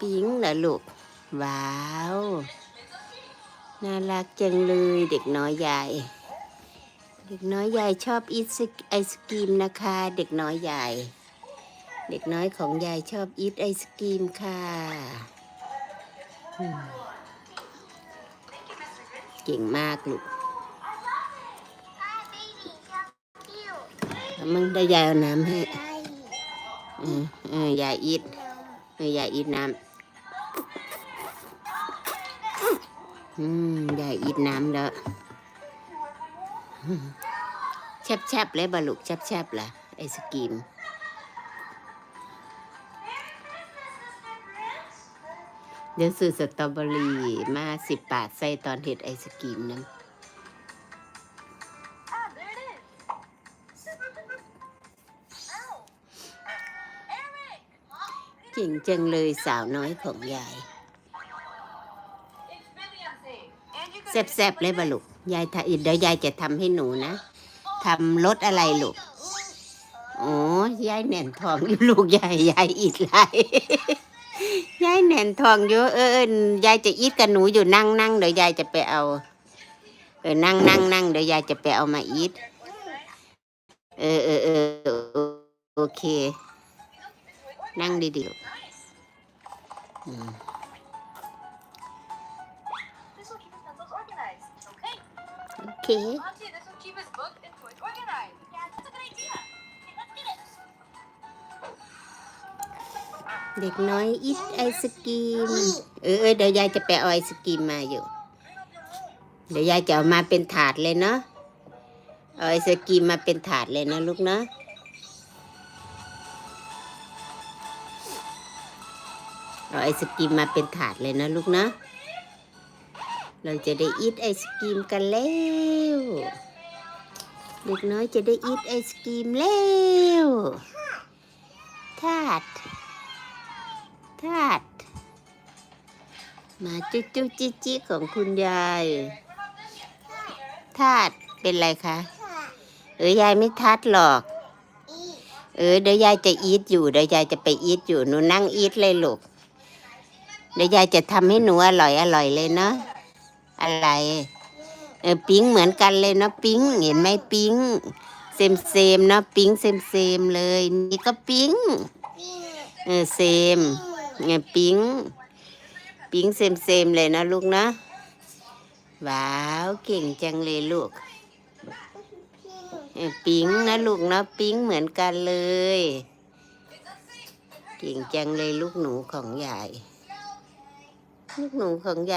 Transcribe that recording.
ปิ๊งเหรอลูก ว้าว น่ารักจังเลยเด็กน้อยยาย เด็กน้อยยายชอบอีทไอศกรีมนะคะ เด็กน้อยยายเด็กน้อยของยายชอบอีทไอศกรีมค่ะเก่งมากลูกมึงได้ยายเอาน้ำให้เอออยายอีท เออยายอีทน้ำอืมยายอีทน้ำแล้วแชบแชบๆเลยบะลูกแชบแชบๆล่ะ ไอศกรีมเดี๋ยวซื้อสตรอเบอรี่มาสิบบาทใส่ตอนเห็ดไอศกรีมนะ เก่งจังเลยสาวน้อยของยายแซ่บๆเลยบลูกยายทำเดี๋ยวยายจะทำให้หนูนะทำรสอะไรลูกโอ้ยายแหน่นทองอยู่ลูกยายยายอีกไรยายแหน่นทองเยอะเออยายจะอีทกับหนูอยู่นั่งนั่งเดี๋ยวยายจะไปเอาเออนั่งนั่งนั่งเดี๋ยวยายจะไปเอามาอีทเออเออเออโอเค นั่งดีๆลูกอืม This will keep his pencils organized. Okay. โอเค Monty, this will keep his book and toys organized. Yeah, that's a good idea. Okay, let's get it. เด็กน้อยอีทไอศกรีมเออเออเดี๋ยวยายจะไปเอาไอศกรีมมาอยู่ เดี๋ยวยายจะเอามาเป็นถาดเลยเนาะเอาไอศกรีมมาเป็นถาดเลยนะลูกเนาะ เอาไอศกรีมมาเป็นถาดเลยนะลูกนะ เราจะได้อีทไอศกรีมกันแล้วเด็กน้อยจะได้อีทไอศกรีมแล้วถาดธาตุมาจุจุจิจิของคุณยายธาตุเป็นไรคะ เออยายไม่ทัดหรอก เออเดี๋ยวยายจะอีทอยู่เดี๋ยวยายจะไปอีทอยู่หนูนั่งอีทเลยลูก เดี๋ยวยายจะทำให้หนูอร่อยอร่อยเลยเนาะอะไรเออปิ้งเหมือนกันเลยเนาะปิ้งเห็นไหมปิ้งเซมเซมเนาะปิ้งเซมเซมเลย นี่ก็ปิ้งเออเซมไงปิ๊งปิ๊งเซมเซมเลยนะลูกนะว้าวเก่งจังเลยลูกเออปิ๊งนะลูกนะปิ๊งเหมือนกันเลย เก่งจังเลยลูกหนูของยาย ลูกหนูของยาย